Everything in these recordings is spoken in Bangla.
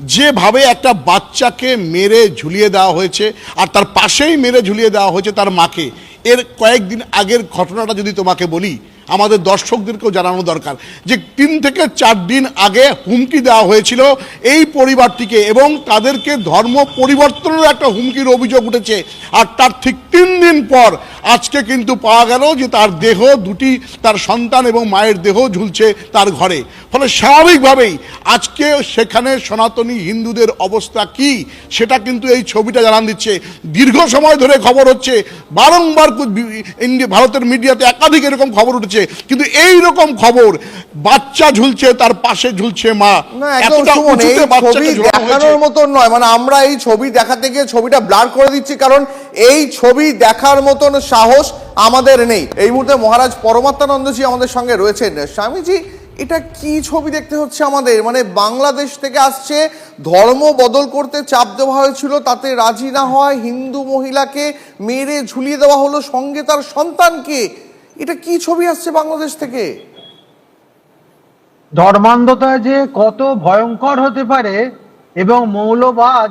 যেভাবে একটা বাচ্চাকে মেরে ঝুলিয়ে দেওয়া হয়েছে, আর তার পাশেই মেরে ঝুলিয়ে দেওয়া হয়েছে তার মাকে। এর কয়েকদিন আগের ঘটনাটা যদি তোমাকে বলি আমাদের দর্শকদেরকেও জানানো দরকার যে তিন থেকে চার দিন আগে হুমকি দেওয়া হয়েছিল এই পরিবারটিকে এবং তাদেরকে ধর্ম পরিবর্তনের একটা হুমকির অভিযোগ উঠেছে। আর তার ঠিক তিন দিন পর আজকে কিন্তু পাওয়া গেল যে তার দেহ দুটি, তার সন্তান এবং মায়ের দেহ ঝুলছে তার ঘরে। ফলে স্বাভাবিকভাবেই আজকে সেখানে সনাতনী হিন্দুদের অবস্থা কি সেটা কিন্তু এই ছবিটা জানান দিচ্ছে। দীর্ঘ সময় ধরে খবর হচ্ছে, বারংবার ভারতের মিডিয়াতে একাধিক এরকম খবর উঠেছে। কিন্তু এই রকম খবর বাচ্চা ঝুলছে তার পাশে ঝুলছে মা। দেখানোর মতন নয় মানে আমরা এই ছবি দেখাতে গিয়ে ছবিটা ব্লার করে দিচ্ছি কারণ এই ছবি দেখার মতন সাহস আমাদের নেই। এই মুহূর্তে মহারাজ পরমাত্মানন্দজি আমাদের সঙ্গে রয়েছেন। স্বামীজি এটা কি ছবি দেখতে হচ্ছে আমাদের? মানে বাংলাদেশ থেকে আসছে ধর্ম বদল করতে চাপ দেওয়া হয়েছিল তাতে রাজি না হয় হিন্দু মহিলাকে মেরে ঝুলিয়ে দেওয়া হলো সঙ্গে তার সন্তানকে। এটা কি ছবি আসছে বাংলাদেশ থেকে? ধর্মান্ধতা যে কত ভয়ঙ্কর হতে পারে এবং মৌলবাদ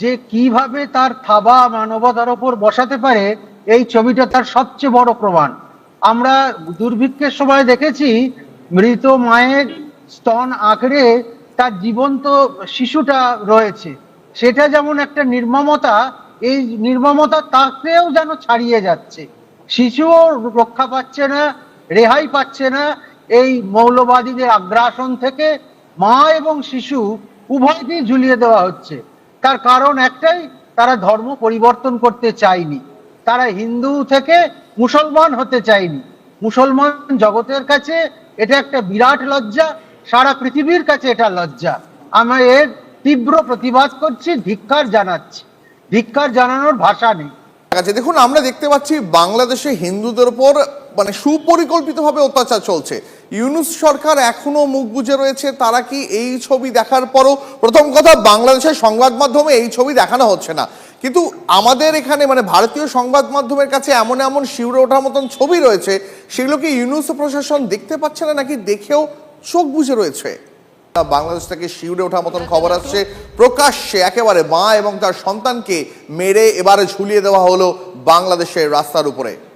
যে কীভাবে তার থাবা মানবতার ওপর বসাতে পারে, এই ছবিটা তার সবচেয়ে বড় প্রমাণ। আমরা দুর্ভিক্ষের সময় দেখেছি মৃত মায়ের স্তন আঁকড়ে তার জীবন্ত শিশুটা রয়েছে। সেটা যেমন একটা নির্মমতা, এই নির্মমতা তাকেও যেন ছাড়িয়ে যাচ্ছে। শিশুও রক্ষা পাচ্ছে না, রেহাই পাচ্ছে না। এই মৌলবাদীদের আগ্রাসন থেকে মা এবং শিশু উভয়কেই ঝুলিয়ে দেওয়া হচ্ছে। তার কারণ একটাই, তারা ধর্ম পরিবর্তন করতে চায়নি। তারা হিন্দু থেকে মুসলমান হতে চায়নি। মুসলমান জগতের কাছে এটা একটা বিরাট লজ্জা, সারা পৃথিবীর কাছে এটা লজ্জা। আমরা এর তীব্র প্রতিবাদ করছি, ধিক্কার জানাচ্ছি। ধিক্কার জানানোর ভাষা নেই। আছে দেখুন, আমরা দেখতে পাচ্ছি বাংলাদেশে হিন্দুদের উপর মানে সুপরিকল্পিতভাবে অত্যাচার চলছে। ইউনুস সরকার এখনও মুখ বুঝে রয়েছে, তারা কি এই ছবি দেখার পরও, প্রথম কথা, বাংলাদেশের সংবাদ মাধ্যমে এই ছবি দেখানো হচ্ছে না। কিন্তু আমাদের এখানে মানে ভারতীয় সংবাদ মাধ্যমের কাছে এমন এমন শিউরে ওঠার মতন ছবি রয়েছে, সেগুলো কি ইউনুস প্রশাসন দেখতে পাচ্ছে না নাকি দেখেও চোখ বুঝে রয়েছে? বাংলাদেশ থেকে শিউরে ওঠার মতন খবর আসছে। প্রকাশ্যে একেবারে মা এবং তার সন্তানকে মেরে এবারে ঝুলিয়ে দেওয়া হলো বাংলাদেশের রাস্তার উপরে।